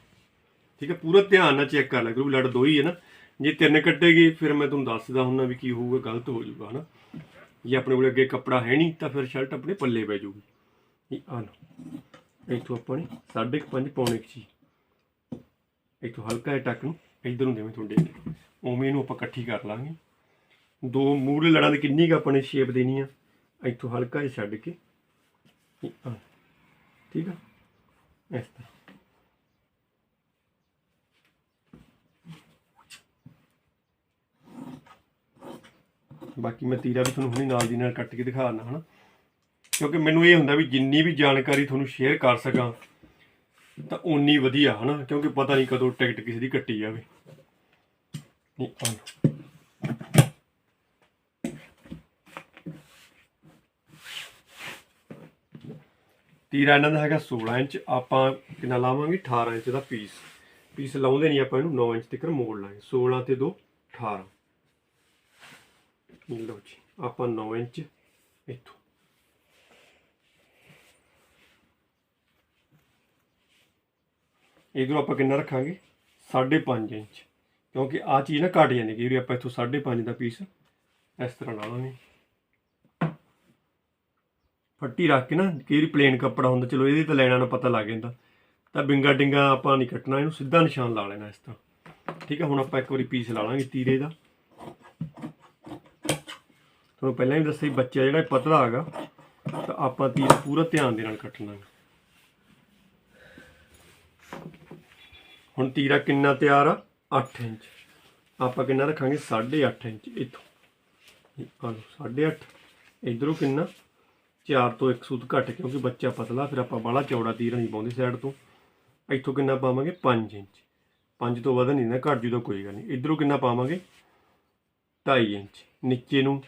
ਠੀਕ ਹੈ, ਪੂਰਾ ਧਿਆਨ ਨਾਲ ਚੈੱਕ ਕਰ ਲਿਆ ਕਰੋ ਲੜ ਦੋ ਹੀ ਹੈ ਨਾ। ਜੇ ਤਿੰਨ ਕੱਟੇਗੀ ਫਿਰ ਮੈਂ ਤੁਹਾਨੂੰ ਦੱਸਦਾ ਹੁੰਦਾ ਵੀ ਕੀ ਹੋਊਗਾ, ਗਲਤ ਹੋ ਜਾਊਗਾ, ਹਨਾ। ਜੇ ਆਪਣੇ ਕੋਲ ਅੱਗੇ ਕੱਪੜਾ ਹੈ ਨਹੀਂ, ਤਾਂ ਫਿਰ ਸ਼ਰਟ ਆਪਣੇ ਪੱਲੇ ਪੈ ਜਾਊਗੀ। ਇਹ ਆ ਲਓ, ਇੱਥੋਂ ਆਪਾਂ ਨੇ 5.5 ਪੌਣੇ ਕੁ ਜੀ ਇੱਥੋਂ ਹਲਕਾ ਜਿਹਾ ਟੱਕ ਨੂੰ, ਇਧਰ ਨੂੰ ਦੇਵੇਂ ਤੁਹਾਡੇ ਉਵੇਂ ਇਹਨੂੰ ਆਪਾਂ ਇਕੱਠੀ ਕਰ ਲਾਂਗੇ। ਦੋ ਮੂਹਰੇ ਲੜਾਂ ਦੀ ਕਿੰਨੀ ਕੁ ਆਪਾਂ ਨੇ ਸ਼ੇਪ ਦੇਣੀ ਆ, ਇੱਥੋਂ ਹਲਕਾ ਜਿਹਾ ਛੱਡ ਕੇ। ਠੀਕ ਆ? ਇਸ ਤਰ੍ਹਾਂ। ਬਾਕੀ ਮੈਂ ਤੀਰਾ ਵੀ ਤੁਹਾਨੂੰ ਹੁਣੇ ਨਾਲ ਦੀ ਨਾਲ ਕੱਟ ਕੇ ਦਿਖਾ ਦਿੰਦਾ, ਹਨਾ? ਕਿਉਂਕਿ ਮੈਨੂੰ ਇਹ ਹੁੰਦਾ ਵੀ ਜਿੰਨੀ ਵੀ ਜਾਣਕਾਰੀ ਤੁਹਾਨੂੰ ਸ਼ੇਅਰ ਕਰ ਸਕਾਂ ਤਾਂ ਉਨੀ ਵਧੀਆ, ਹਨਾ? ਕਿਉਂਕਿ ਪਤਾ ਨਹੀਂ ਕਦੋਂ ਟਿਕਟ ਕਿਸੇ ਦੀ ਕੱਟੀ ਜਾਵੇ। ਨਹੀਂ ਆ ਤੀਰਾ ਇਹਨਾਂ ਦਾ ਹੈਗਾ 16 ਇੰਚ, ਆਪਾਂ ਕਿੰਨਾ ਲਾਵਾਂਗੇ? 18 ਇੰਚ ਦਾ ਪੀਸ। ਪੀਸ ਲਾਉਂਦੇ ਨਹੀਂ ਆਪਾਂ ਇਹਨੂੰ 9 ਇੰਚ ਤੱਕ ਮੋੜ ਲਾਂਗੇ। 16 ਤੇ 2 18 ਲਓ ਜੀ, ਆਪਾਂ 9 ਇੰਚ ਇੱਥੋਂ। ਇਧਰੋਂ ਆਪਾਂ ਕਿੰਨਾ ਰੱਖਾਂਗੇ? 5.5 ਇੰਚ। ਕਿਉਂਕਿ ਆ ਚੀਜ਼ ਨਾ ਘਟ ਜਾਂਦੀ ਕਿ ਵੀ ਆਪਾਂ ਇੱਥੋਂ 5.5 ਦਾ ਪੀਸ ਇਸ ਤਰ੍ਹਾਂ ਲਾ ਲਾਵਾਂਗੇ। ਫੱਟੀ ਰੱਖ ਕੇ ਨਾ, ਕਈ ਵਾਰੀ ਪਲੇਨ ਕੱਪੜਾ ਹੁੰਦਾ, ਚਲੋ ਇਹਦੇ ਤਾਂ ਲੈਣਾ ਨਾ ਪਤਾ ਲੱਗ ਜਾਂਦਾ। ਤਾਂ ਬਿੰਗਾ ਡਿੰਗਾ ਆਪਾਂ ਨਹੀਂ ਕੱਟਣਾ, ਇਹਨੂੰ ਸਿੱਧਾ ਨਿਸ਼ਾਨ ਲਾ ਲੈਣਾ ਇਸ ਤਰ੍ਹਾਂ। ਠੀਕ ਹੈ ਹੁਣ ਆਪਾਂ ਇੱਕ ਵਾਰੀ ਪੀਸ ਲਾ ਲਾਂਗੇ ਤੀਰੇ ਦਾ। ਤੁਹਾਨੂੰ ਪਹਿਲਾਂ ਵੀ ਦੱਸਿਆ ਸੀ, ਬੱਚਾ ਜਿਹੜਾ ਇਹ ਪਤਲਾ ਹੈਗਾ, ਤਾਂ ਆਪਾਂ ਤੀਰ ਪੂਰਾ ਧਿਆਨ ਦੇ ਨਾਲ ਕੱਟਣਾ ਹੈ। ਹੁਣ ਤੀਰਾ ਕਿੰਨਾ ਤਿਆਰ ਆ? 8 ਇੰਚ। ਆਪਾਂ ਕਿੰਨਾ ਰੱਖਾਂਗੇ? 8.5 ਇੰਚ, ਇੱਥੋਂ। ਆ ਲਓ 8.5 ਇਧਰੋਂ ਕਿੰਨਾ? 4 ਤੋਂ 1 ਸੂਤ ਘੱਟ, ਕਿਉਂਕਿ ਬੱਚਾ ਪਤਲਾ, ਫਿਰ ਆਪਾਂ ਬਾਹਲਾ ਚੌੜਾ ਤੀਰ ਨਹੀਂ ਪਾਉਂਦੇ ਸਾਈਡ ਤੋਂ। ਇੱਥੋਂ ਕਿੰਨਾ ਪਾਵਾਂਗੇ? 5 ਇੰਚ। 5 ਤੋਂ ਵੱਧ ਨਹੀਂ ਨਾ ਘੱਟ ਜੂ ਤਾਂ ਕੋਈ ਗੱਲ ਨਹੀਂ। ਇਧਰੋਂ ਕਿੰਨਾ ਪਾਵਾਂਗੇ? 2.5 ਇੰਚ। ਨੀਚੇ ਨੂੰ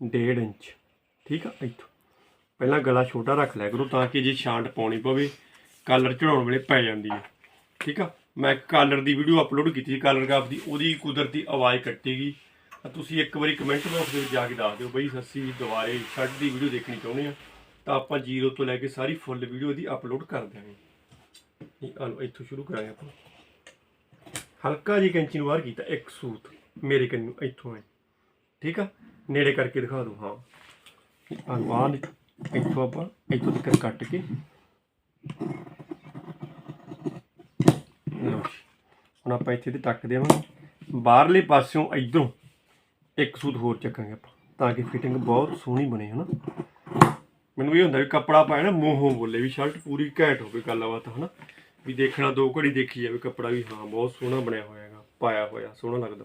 1.5 ਇੰਚ। ਠੀਕ ਆ, ਇੱਥੋਂ। ਪਹਿਲਾਂ ਗਲਾ ਛੋਟਾ ਰੱਖ ਲਿਆ ਕਰੋ, ਤਾਂ ਕਿ ਜੇ ਛਾਂਟ ਪਾਉਣੀ ਪਵੇ, ਕਾਲਰ ਚੜਾਉਣ ਵੇਲੇ ਪੈ ਜਾਂਦੀ ਹੈ ਠੀਕ ਆ? ਮੈਂ ਕਾਲਰ ਦੀ ਵੀਡੀਓ ਅਪਲੋਡ ਕੀਤੀ ਸੀ, ਕਾਲਰ ਗ੍ਰਾਫ ਦੀ। ਉਹਦੀ ਕੁਦਰਤੀ ਆਵਾਜ਼ ਕੱਟੇਗੀ। ਤਾਂ ਤੁਸੀਂ ਇੱਕ ਵਾਰੀ ਕਮੈਂਟ ਬਾਕਸ ਦੇ ਵਿੱਚ ਜਾ ਕੇ ਦੱਸ ਦਿਓ ਬਈ ਅਸੀਂ ਦੁਬਾਰੇ ਛੱਡ ਦੀ ਵੀਡੀਓ ਦੇਖਣੀ ਚਾਹੁੰਦੇ ਆ। ਤਾਂ ਆਪਾਂ ਜ਼ੀਰੋ ਤੋਂ ਲੈ ਕੇ ਸਾਰੀ ਫੁੱਲ ਵੀਡੀਓ ਦੀ ਅਪਲੋਡ ਕਰ ਦਿਆਂਗੇ। ਇਹ ਆ ਇੱਥੋਂ ਸ਼ੁਰੂ ਕਰਾਂਗੇ ਆਪਾਂ। ਹਲਕਾ ਜਿਹੀ ਕੈਂਚੀ ਨੂੰ ਬਾਹਰ ਕੀਤਾ, ਇੱਕ ਸੂਤ। ਮੇਰੇ ਕੰਨੂ, ਇੱਥੋਂ ਹੈ ਠੀਕ ਆ? ਨੇੜੇ ਕਰਕੇ ਦਿਖਾ ਦੋ ਹਾਂ। ਇਹ ਆਹ ਇੱਥੋਂ ਆਪਾਂ, ਇੱਥੋਂ ਤੱਕ ਕੱਟ ਕੇ ਲਓ ਜੀ। ਹੁਣ ਆਪਾਂ ਇੱਥੇ ਤੇ ਟੱਕ ਦੇਵਾਂਗੇ। ਬਾਹਰਲੇ ਪਾਸਿਓਂ ਇਧਰੋਂ ਇੱਕ ਸੂਤ ਹੋਰ ਚੱਕਾਂਗੇ ਆਪਾਂ, ਤਾਂ ਕਿ ਫਿਟਿੰਗ ਬਹੁਤ ਸੋਹਣੀ ਬਣੇ, ਹਨਾ? ਮੈਨੂੰ ਇਹ ਹੁੰਦਾ ਵੀ ਕੱਪੜਾ ਪਾਇਆ ਨਾ ਮੂੰਹੋਂ ਬੋਲੇ, ਵੀ ਸ਼ਰਟ ਪੂਰੀ ਘੈਂਟ ਹੋਵੇ ਗੱਲਬਾਤ ਹਨਾ? ਵੀ ਦੇਖਣਾ ਦੋ ਘੜੀ ਦੇਖੀ ਜਾਵੇ ਕੱਪੜਾ ਵੀ, ਹਾਂ, ਬਹੁਤ ਸੋਹਣਾ ਬਣਿਆ ਹੋਇਆ ਹੈਗਾ, ਪਾਇਆ ਹੋਇਆ, ਸੋਹਣਾ ਲੱਗਦਾ।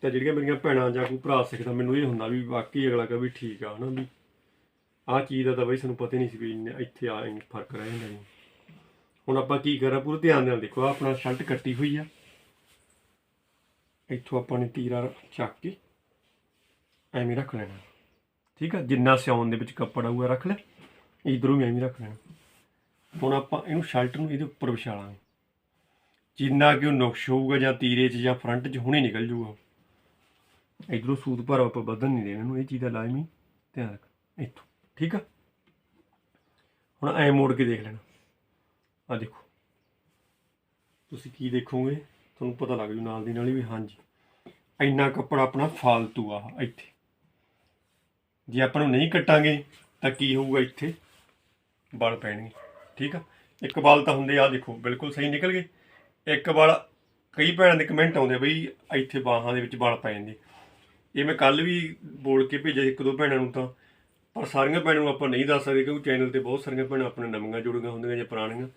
ਤਾਂ ਜਿਹੜੀਆਂ ਮੇਰੀਆਂ ਭੈਣਾਂ ਜਾਂ ਕੋਈ ਭਰਾ ਸਿੱਖਦਾ, ਮੈਨੂੰ ਇਹ ਹੁੰਦਾ ਵੀ ਵਾਕਈ ਅਗਲਾ ਕਹੇ ਵੀ ਠੀਕ ਆ, ਹਨਾ, ਵੀ ਆਹ ਚੀਜ਼ ਦਾ ਤਾਂ ਬਈ ਸਾਨੂੰ ਪਤਾ ਹੀ ਨਹੀਂ ਸੀ ਵੀ ਇੱਥੇ ਆ ਇੰਨੀ ਫ਼ਰਕ ਰਹਿ ਜਾਂਦਾ ਜੀ। ਹੁਣ ਆਪਾਂ ਕੀ ਕਰਾਂ, ਪੂਰਾ ਧਿਆਨ ਨਾਲ ਦੇਖੋ ਆਪਣਾ ਸ਼ਰਟ ਕੱਟੀ ਹੋਈ ਆ। ਇੱਥੋਂ ਆਪਾਂ ਨੇ ਤੀਰਾ ਚੱਕ ਕੇ ਐਵੇਂ ਰੱਖ ਲੈਣਾ। ਠੀਕ ਆ, ਜਿੰਨਾ ਸਿਉਣ ਦੇ ਵਿੱਚ ਕੱਪੜਾ ਹੋਊਗਾ ਰੱਖ ਲੈ, ਇਧਰੋਂ ਵੀ ਐਵੇਂ ਰੱਖ ਲੈਣਾ। ਹੁਣ ਆਪਾਂ ਇਹਨੂੰ ਸ਼ਰਟ ਨੂੰ ਇਹਦੇ ਉੱਪਰ ਵਿਛਾ ਲਾਂਗੇ ਜਿੰਨਾ ਕਿ ਉਹ ਨੁਕਸ਼ ਹੋਊਗਾ ਜਾਂ ਤੀਰੇ 'ਚ ਜਾਂ ਫਰੰਟ 'ਚ, ਹੁਣੇ ਨਿਕਲ ਜੂਗਾ। ਇਧਰੋਂ ਸੂਤ ਭਰ ਆਪਾਂ ਵਧਣ ਨਹੀਂ ਦੇਣਾ ਇਹਨੂੰ, ਇਹ ਚੀਜ਼ ਦਾ ਲਾਜ਼ਮੀ ਧਿਆਨ ਰੱਖ, ਇੱਥੋਂ। ਠੀਕ ਆ? ਹੁਣ ਐ ਮੋੜ ਕੇ ਦੇਖ ਲੈਣਾ। ਆ ਦੇਖੋ। ਤੁਸੀਂ ਕੀ ਦੇਖੋਗੇ? ਤੁਹਾਨੂੰ ਪਤਾ ਲੱਗ ਜੂ ਨਾਲ ਦੀ ਨਾਲ ਹੀ ਵੀ ਹਾਂਜੀ, ਇੰਨਾ ਕੱਪੜਾ ਆਪਣਾ ਫਾਲਤੂ ਆ ਇੱਥੇ। ਜੇ ਆਪਾਂ ਨੂੰ ਨਹੀਂ ਕੱਟਾਂਗੇ, ਤਾਂ ਕੀ ਹੋਊਗਾ ਇੱਥੇ? ਬਲ ਪੈਣਗੇ, ਠੀਕ ਆ? ਇੱਕ ਵਾਲ ਤਾਂ ਹੁੰਦੇ ਆ ਦੇਖੋ, ਬਿਲਕੁਲ ਸਹੀ ਨਿਕਲ ਗਏ। ਇੱਕ ਵਾਲ ਕਈ ਭੈਣਾਂ ਦੇ ਕਮੈਂਟ ਆਉਂਦੇ ਆ ਬਈ, ਇੱਥੇ ਬਾਹਾਂ ਦੇ ਵਿੱਚ ਬਲ ਪੈ ਜਾਂਦੇ। ਇਹ ਮੈਂ ਕੱਲ ਵੀ ਬੋਲ ਕੇ ਭੇਜਿਆ ਇੱਕ ਦੋ ਭੈਣਾਂ ਨੂੰ ਤਾਂ, ਪਰ ਸਾਰੀਆਂ ਭੈਣਾਂ ਨੂੰ ਆਪਾਂ ਨਹੀਂ ਦੱਸ ਸਕਦੇ ਕਿਉਂਕਿ ਚੈਨਲ ਤੇ ਬਹੁਤ ਸਾਰੀਆਂ ਭੈਣਾਂ ਆਪਣੇ ਨਵੀਆਂ ਜੁੜੀਆਂ ਹੁੰਦੀਆਂ ਜਾਂ ਪੁਰਾਣੀਆਂ।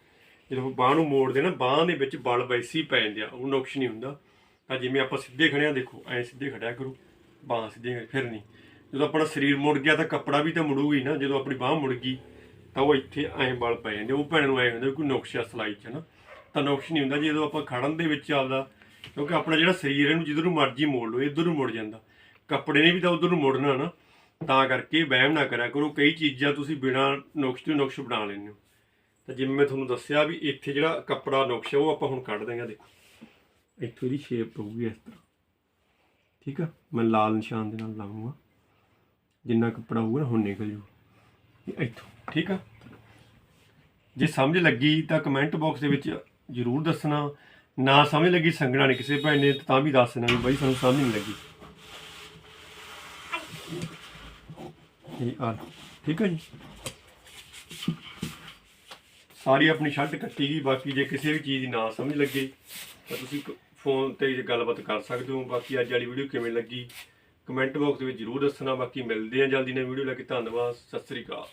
ਜਦੋਂ ਬਾਹ ਨੂੰ ਮੋੜਦੇ ਨਾ ਬਾਹ ਦੇ ਵਿੱਚ ਵਲ ਵੈਸੀ ਪੈ ਜਾਂਦੇ ਆ ਉਹ ਨੁਕਸ਼ ਨਹੀਂ ਹੁੰਦਾ। ਤਾਂ ਜਿਵੇਂ ਆਪਾਂ ਸਿੱਧੇ ਖੜਿਆ ਦੇਖੋ, ਐ ਸਿੱਧੇ ਖੜਿਆ ਕਰੋ, ਬਾਹ ਸਿੱਧੇ ਫਿਰ ਨਹੀਂ। ਜਦੋਂ ਆਪਣਾ ਸਰੀਰ ਮੁੜ ਗਿਆ ਤਾਂ ਕੱਪੜਾ ਵੀ ਤਾਂ ਮੁੜੂਗੀ ਨਾ, ਜਦੋਂ ਆਪਣੀ ਬਾਹ ਮੁੜ ਗਈ, ਤਾਂ ਉਹ ਇੱਥੇ ਐਂ ਬਲ ਪੈ ਜਾਂਦੇ ਉਹ ਭੈਣ ਨੂੰ ਐ ਹੁੰਦਾ ਵੀ ਕੋਈ ਨੁਕਸ਼ ਆ ਸਲਾਈ 'ਚ ਨਾ। ਤਾਂ ਨੁਕਸ਼ ਨਹੀਂ ਹੁੰਦਾ, ਜਦੋਂ ਆਪਾਂ ਖੜਨ ਦੇ ਵਿੱਚ ਆਪਦਾ, ਕਿਉਂਕਿ ਆਪਣਾ ਜਿਹੜਾ ਸਰੀਰ ਇਹਨੂੰ ਜਿੱਧਰ ਨੂੰ ਮਰਜ਼ੀ ਮੋੜ ਲਓ ਇੱਧਰ ਨੂੰ ਮੁੜ ਜਾਂਦਾ। ਕੱਪੜੇ ਨੇ ਵੀ ਤਾਂ ਉਧਰ ਨੂੰ ਮੁੜਨਾ ਨਾ। ਤਾਂ ਕਰਕੇ ਵਹਿਮ ਨਾ ਕਰਿਆ ਕਰੋ, ਕਈ ਚੀਜ਼ਾਂ ਤੁਸੀਂ ਬਿਨਾਂ ਨੁਕਸ਼ ਤੋਂ ਨੁਕਸ਼ ਬਣਾ ਲੈਂਦੇ ਹੋ। ਤਾਂ ਜਿਵੇਂ ਮੈਂ ਤੁਹਾਨੂੰ ਦੱਸਿਆ ਵੀ ਇੱਥੇ ਜਿਹੜਾ ਕੱਪੜਾ ਨੁਕਸ਼ ਹੈ ਉਹ ਆਪਾਂ ਹੁਣ ਕੱਢ ਦਾਂਗੇ ਆਹ ਦੇਖੋ। ਇੱਥੋਂ ਇਹਦੀ ਸ਼ੇਪ ਪਊਗੀ ਇਸ ਤਰ੍ਹਾਂ। ਠੀਕ ਆ? ਮੈਂ ਲਾਲ ਨਿਸ਼ਾਨ ਦੇ ਨਾਲ ਲਾਉਂਗਾ ਜਿੰਨਾ ਕੱਪੜਾ ਹੋਊਗਾ ਨਾ, ਹੁਣ ਨਿਕਲ ਜੂ। ਇੱਥੋਂ, ਠੀਕ ਆ? ਜੇ ਸਮਝ ਲੱਗੀ ਤਾਂ ਕਮੈਂਟ ਬਾਕਸ ਦੇ ਵਿੱਚ ਜਰੂਰ ਦੱਸਣਾ। ਨਾ ਸਮਝ ਲੱਗੀ, ਸੰਗਣਾ ਨਹੀਂ ਕਿਸੇ ਭੈਣ ਨੇ, ਤਾਂ ਵੀ ਦੱਸ ਦੇਣਾ ਵੀ ਬਾਈ, ਸਾਨੂੰ ਸਮਝ ਨਹੀਂ ਲੱਗੀ। ਇਹ ਆ ਠੀਕ ਹੈ ਜੀ? ਸਾਰੀ ਆਪਣੀ ਸ਼ਰਟ ਕੱਟੀ ਗਈ ਬਾਕੀ ਜੇ ਕਿਸੇ ਵੀ ਚੀਜ਼ ਦੀ ਨਾ ਸਮਝ ਲੱਗੇ, ਤਾਂ ਤੁਸੀਂ ਫੋਨ ਤੇ ਗੱਲਬਾਤ ਕਰ ਸਕਦੇ ਹੋ। ਬਾਕੀ ਅੱਜ ਵਾਲੀ ਵੀਡੀਓ ਕਿਵੇਂ ਲੱਗੀ, ਕਮੈਂਟ ਬਾਕਸ ਦੇ ਵਿੱਚ ਜਰੂਰ ਦੱਸਣਾ। ਬਾਕੀ ਮਿਲਦੇ ਆ ਜਲਦੀ ਨਵੀਂ ਵੀਡੀਓ ਲੈ ਕੇ। ਧੰਨਵਾਦ, ਸਤਿ ਸ੍ਰੀ ਅਕਾਲ।